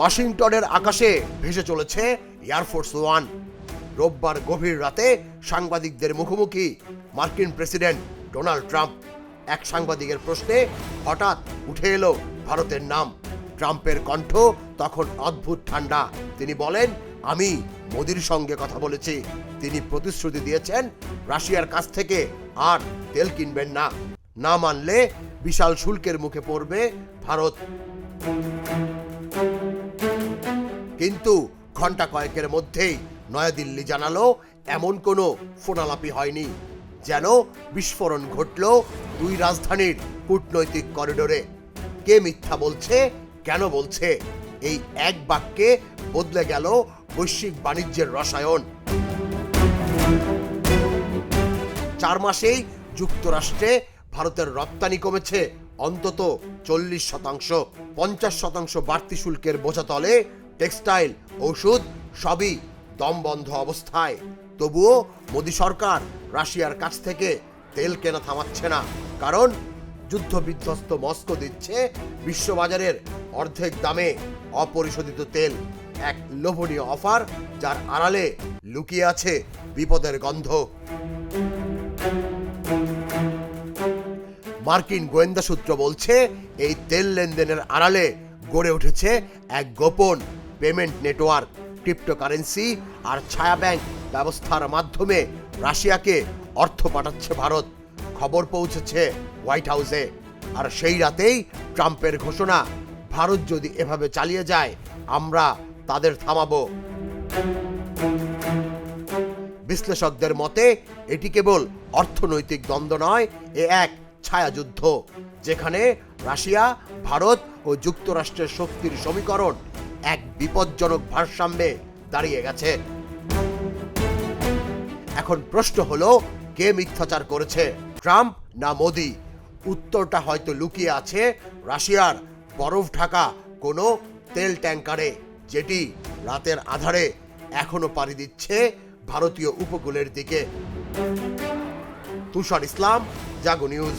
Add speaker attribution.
Speaker 1: ওয়াশিংটনের আকাশে ভেসে চলেছে এয়ারফোর্স ওয়ান রোববার গভীর রাতে সাংবাদিকদের মুখোমুখি মার্কিন প্রেসিডেন্ট ডোনাল্ড ট্রাম্প। এক সাংবাদিকের প্রশ্নে হঠাৎ উঠে এলো ভারতের নাম। ট্রাম্পের কণ্ঠ তখন অদ্ভুত ঠান্ডা। তিনি বলেন, আমি মোদির সঙ্গে কথা বলেছি। তিনি প্রতিশ্রুতি দিয়েছেন রাশিয়ার কাছ থেকে আর তেল কিনবেন না। না মানলে বিশাল শুল্কের মুখে পড়বে ভারত। কিন্তু ঘণ্টা কয়েকের মধ্যেই নয়াদিল্লি জানালো, এমন কোনো ফোনালাপি হয়নি, যেন বিস্ফোরণ ঘটল দুই রাজধানীর কূটনৈতিক করিডোরে। কে মিথ্যা বলছে, কেন বলছে, এই এক বাক্যে বদলে গেল বৈশ্বিক বাণিজ্যের রসায়ন। চার মাসেই যুক্তরাষ্ট্রে ভারতের রপ্তানি কমেছে অন্তত চল্লিশ শতাংশ, পঞ্চাশ শতাংশ বাড়তি শুল্কের বোঝা তলে টেক্সটাইল ওষুধ সবই দমবন্ধ অবস্থায়। তবুও মোদী সরকার রাশিয়ার কাছ থেকে তেল কেনা থামাচ্ছে না, কারণ যুদ্ধ বিধ্বস্ত মস্কো দিচ্ছে বিশ্ববাজারের অর্ধেক দামে অপরিশোধিত তেল, এক লোভনীয় অফার যার আড়ালে লুকিয়ে আছে বিপদের গন্ধ। মার্কিন গোয়েন্দা সূত্র বলছে, এই তেল লেনদেনের আড়ালে গড়ে উঠেছে এক গোপন পেমেন্ট নেটওয়ার্ক, ক্রিপ্টোকারেন্সি আর ছায়া ব্যাংক ব্যবস্থার মাধ্যমে রাশিয়াকে অর্থ পাঠাচ্ছে ভারত। খবর পৌঁছেছে হোয়াইট হাউসে। আর সেই রাতেই ট্রাম্পের ঘোষণা, ভারত যদি এভাবে চালিয়ে যায়, আমরা তাদের থামাবো। বিশ্লেষকদের মতে, এটি কেবল অর্থনৈতিক দ্বন্দ্ব নয়, এ এক ছায়াযুদ্ধ, যেখানে রাশিয়া, ভারত ও যুক্তরাষ্ট্রের শক্তির সমীকরণ এক বিপজ্জনক ভারসাম্যে দাঁড়িয়ে গেছে। এখন প্রশ্ন হলো, কে মিথ্যাচার করেছে, ট্রাম্প না মোদি? উত্তরটা হয়তো লুকিয়ে আছে রাশিয়ার বরফ ঢাকা কোনো তেল ট্যাঙ্কারে, যেটি রাতের আধারে এখনও পাড়ি দিচ্ছে ভারতীয় উপকূলের দিকে। তুষার ইসলাম, জাগো নিউজ।